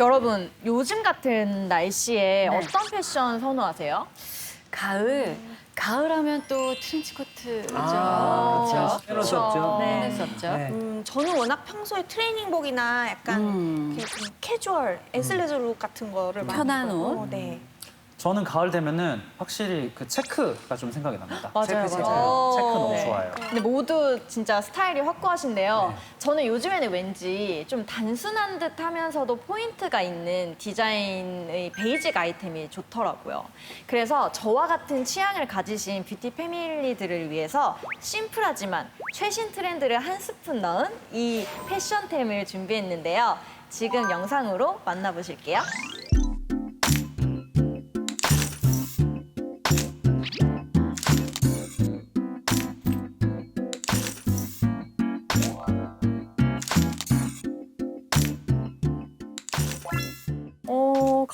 여러분 요즘 같은 날씨에 네. 어떤 패션 선호하세요? 가을. 가을하면 또 트렌치 코트죠. 아, 그렇죠. 빼놓을 수 없죠. 네. 네. 수 없죠. 네. 음, 저는 워낙 평소에 트레이닝복이나 약간 음. 이렇게 좀 캐주얼 에슬레저룩 같은 거를 많이 편한 입어요. 옷? 네. 저는 가을 되면은 확실히 그 체크가 좀 생각이 납니다. 맞아요, 체크, 체크. 맞아요. 체크 너무 네. 좋아요. 근데 모두 진짜 스타일이 확고하신데요. 네. 저는 요즘에는 왠지 좀 단순한 듯 하면서도 포인트가 있는 디자인의 베이직 아이템이 좋더라고요. 그래서 저와 같은 취향을 가지신 뷰티 패밀리들을 위해서 심플하지만 최신 트렌드를 한 스푼 넣은 이 패션템을 준비했는데요. 지금 영상으로 만나보실게요.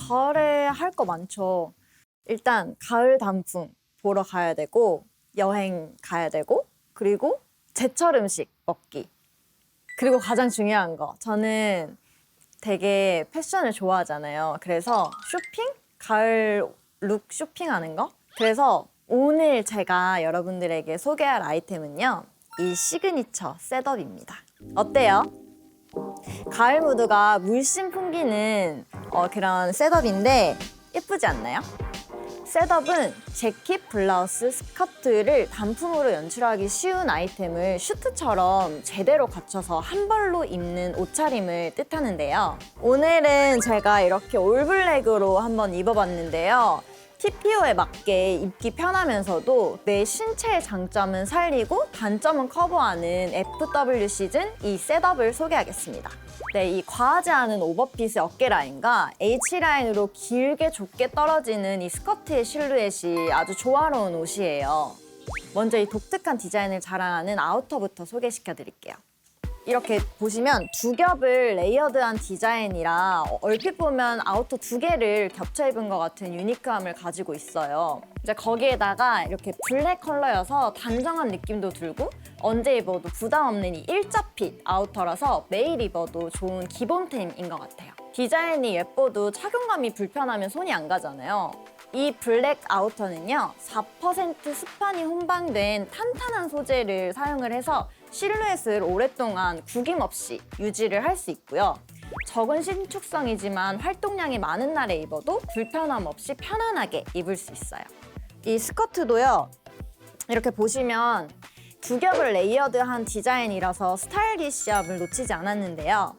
가을에 할 거 많죠. 일단 가을 단풍 보러 가야 되고 여행 가야 되고 그리고 제철 음식 먹기. 그리고 가장 중요한 거 저는 되게 패션을 좋아하잖아요. 그래서 쇼핑? 가을 룩 쇼핑하는 거? 그래서 오늘 제가 여러분들에게 소개할 아이템은요. 이 시그니처 셋업입니다. 어때요? 가을 무드가 물씬 풍기는 어, 그런 셋업인데 예쁘지 않나요? 셋업은 재킷, 블라우스, 스커트를 단품으로 연출하기 쉬운 아이템을 슈트처럼 제대로 갖춰서 한 벌로 입는 옷차림을 뜻하는데요. 오늘은 제가 이렇게 올블랙으로 한번 입어봤는데요. TPO에 맞게 입기 편하면서도 내 신체의 장점은 살리고 단점은 커버하는 FW 시즌 이 셋업을 소개하겠습니다. 네, 이 과하지 않은 오버핏의 어깨 라인과 H 라인으로 길게 좁게 떨어지는 이 스커트의 실루엣이 아주 조화로운 옷이에요. 먼저 이 독특한 디자인을 자랑하는 아우터부터 소개시켜 드릴게요. 이렇게 보시면 두 겹을 레이어드한 디자인이라 얼핏 보면 아우터 두 개를 겹쳐 입은 것 같은 유니크함을 가지고 있어요. 이제 거기에다가 이렇게 블랙 컬러여서 단정한 느낌도 들고 언제 입어도 부담 없는 이 일자핏 아우터라서 매일 입어도 좋은 기본템인 것 같아요. 디자인이 예뻐도 착용감이 불편하면 손이 안 가잖아요. 이 블랙 아우터는요, 4% 스판이 혼방된 탄탄한 소재를 사용을 해서 실루엣을 오랫동안 구김 없이 유지를 할 수 있고요. 적은 신축성이지만 활동량이 많은 날에 입어도 불편함 없이 편안하게 입을 수 있어요. 이 스커트도요, 이렇게 보시면 두 겹을 레이어드한 디자인이라서 스타일리시함을 놓치지 않았는데요.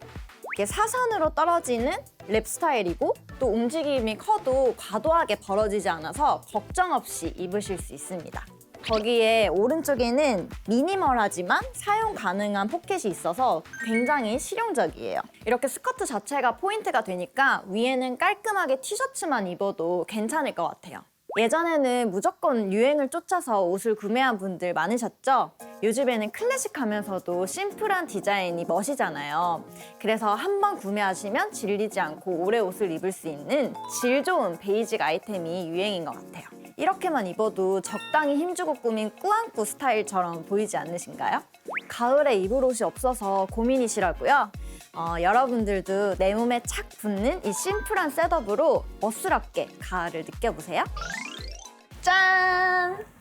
이게 사선으로 떨어지는 랩 스타일이고 또 움직임이 커도 과도하게 벌어지지 않아서 걱정 없이 입으실 수 있습니다. 거기에 오른쪽에는 미니멀하지만 사용 가능한 포켓이 있어서 굉장히 실용적이에요. 이렇게 스커트 자체가 포인트가 되니까 위에는 깔끔하게 티셔츠만 입어도 괜찮을 것 같아요. 예전에는 무조건 유행을 쫓아서 옷을 구매한 분들 많으셨죠? 요즘에는 클래식하면서도 심플한 디자인이 멋이잖아요. 그래서 한 번 구매하시면 질리지 않고 오래 옷을 입을 수 있는 질 좋은 베이직 아이템이 유행인 것 같아요. 이렇게만 입어도 적당히 힘주고 꾸민 꾸안꾸 스타일처럼 보이지 않으신가요? 가을에 입을 옷이 없어서 고민이시라고요? 어, 여러분들도 내 몸에 착 붙는 이 심플한 셋업으로 멋스럽게 가을을 느껴보세요. 짠!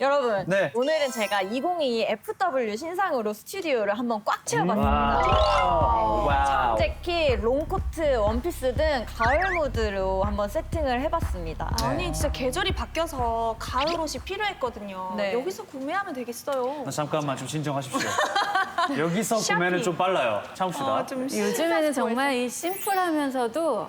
여러분, 네. 오늘은 제가 2022 FW 신상으로 스튜디오를 한번 꽉 채워봤습니다. 와우. 와우. 재킷, 롱코트, 원피스 등 가을 모드로 한번 세팅을 해봤습니다. 아니 진짜 계절이 바뀌어서 가을 옷이 필요했거든요. 네. 여기서 구매하면 되겠어요. 아, 잠깐만 좀 진정하십시오. 여기서 구매는 좀 빨라요. 참읍시다. 어, 좀 요즘에는 정말 이 심플하면서도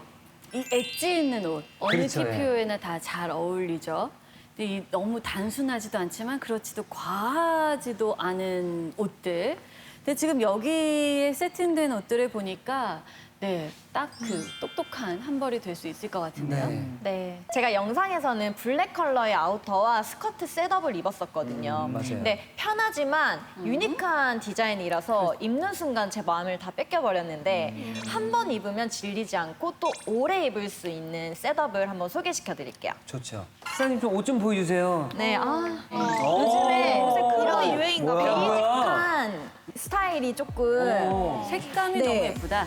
이 엣지 있는 옷 어느 그렇죠, 예. TPO에나 다 잘 어울리죠. 근데 이 너무 단순하지도 않지만 그렇지도 과하지도 않은 옷들. 근데 지금 여기에 세팅된 옷들을 보니까 네, 딱 그 똑똑한 한 벌이 될 수 있을 것 같은데요. 네. 네. 제가 영상에서는 블랙 컬러의 아우터와 스커트 셋업을 입었었거든요. 음, 맞아요. 근데 편하지만 유니크한 디자인이라서 입는 순간 제 마음을 다 뺏겨버렸는데 한 번 입으면 질리지 않고 또 오래 입을 수 있는 셋업을 한번 소개시켜 드릴게요. 좋죠. 사장님 좀 옷 좀 보여주세요. 네, 아, 오. 요즘에 요새 그런 유행인가 봐요. 베이직한 스타일이 조금 오. 색감이 네. 너무 예쁘다.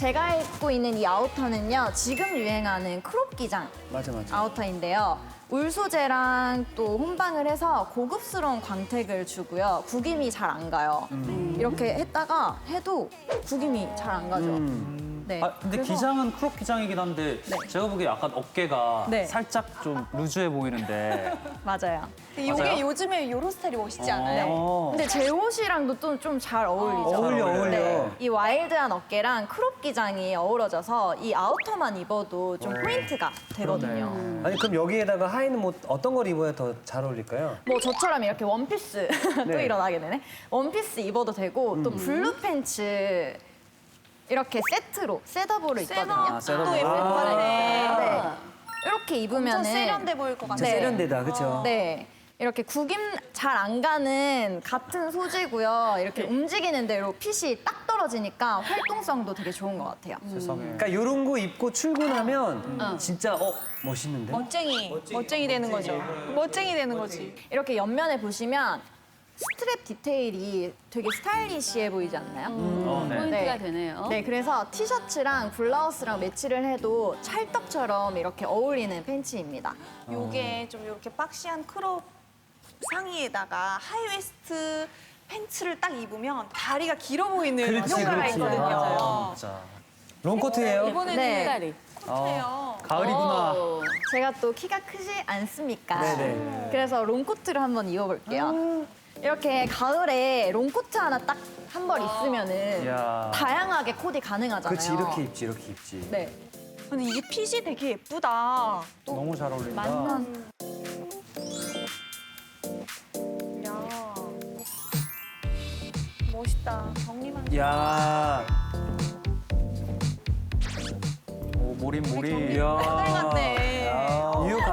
제가 입고 있는 이 아우터는요, 지금 유행하는 크롭 기장 맞아 맞아. 아우터인데요. 울 소재랑 또 혼방을 해서 고급스러운 광택을 주고요. 구김이 잘 안 가요. 이렇게 했다가 해도 구김이 잘 안 가죠. 네. 아, 근데 그래서 기장은 크롭 기장이긴 한데 네. 제가 보기에 약간 어깨가 네. 살짝 좀 루즈해 보이는데. 맞아요. 근데 맞아요? 이게 요즘에 이런 스타일이 멋있지 않아요? 어. 근데 제 옷이랑도 또좀잘 어울리죠. 어울려 어울려. 네. 이 와일드한 어깨랑 크롭 기장이 어우러져서 이 아우터만 입어도 좀 포인트가 되거든요. 아니 그럼 여기에다가 하의는 뭐 어떤 걸 입어야 더 잘 어울릴까요? 뭐 저처럼 이렇게 원피스 또 네. 일어나게 되네. 원피스 입어도 되고 또 블루 팬츠 이렇게 세트로 셋업으로 있거든요. 셋업도 예쁠 것 같네. 네. 이렇게 엄청 입으면은 세련돼 보일 것 진짜 같아. 네. 세련되다, 그렇죠? 네. 이렇게 구김 잘 안 가는 같은 소재고요. 이렇게 움직이는 대로 핏이 딱 떨어지니까 활동성도 되게 좋은 것 같아요. 세상에. 그러니까 이런 거 입고 출근하면 진짜 어 멋있는데? 멋쟁이, 멋쟁이 되는 거죠. 멋쟁이 되는 거지. 이렇게 옆면에 보시면 스트랩 디테일이 되게 스타일리시해 보이지 않나요? 어, 네. 포인트가 네. 되네요. 네, 그래서 티셔츠랑 블라우스랑 매치를 해도 찰떡처럼 이렇게 어울리는 팬츠입니다. 요게 좀 이렇게 박시한 크롭 상의에다가 하이웨스트 팬츠를 딱 입으면 다리가 길어 보이는 그렇지, 효과가 그렇지. 있거든요. 맞아요. 진짜. 롱코트예요? 이번에는 네. 색깔이. 코트예요. 가을이구나. 오. 제가 또 키가 크지 않습니까? 네네. 그래서 롱코트를 한번 입어볼게요. 이렇게 가을에 롱코트 하나 딱 한 벌 있으면은 이야. 다양하게 코디 가능하잖아요. 그렇지 이렇게 입지 이렇게 입지. 네. 근데 이게 핏이 되게 예쁘다. 너무 잘 어울린다. 만난 야 멋있다. 정리만. 야, 오, 모린 모린. 야, 모델 같네.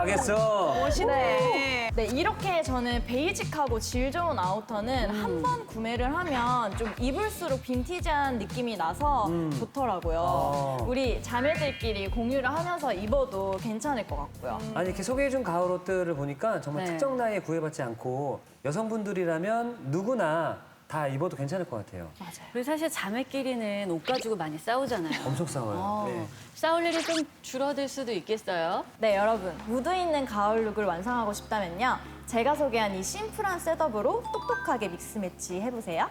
가겠어. 멋있네. 네, 이렇게 저는 베이직하고 질 좋은 아우터는 한 번 구매를 하면 좀 입을수록 빈티지한 느낌이 나서 좋더라고요. 아. 우리 자매들끼리 공유를 하면서 입어도 괜찮을 것 같고요. 아니 이렇게 소개해준 가을 옷들을 보니까 정말 네. 특정 나이에 구애받지 않고 여성분들이라면 누구나 다 입어도 괜찮을 것 같아요. 그리고 사실 자매끼리는 옷 가지고 많이 싸우잖아요. 엄청 싸워요. 어, 네. 싸울 일이 좀 줄어들 수도 있겠어요. 네, 여러분. 무드 있는 가을 룩을 완성하고 싶다면요. 제가 소개한 이 심플한 셋업으로 똑똑하게 믹스 매치 해보세요.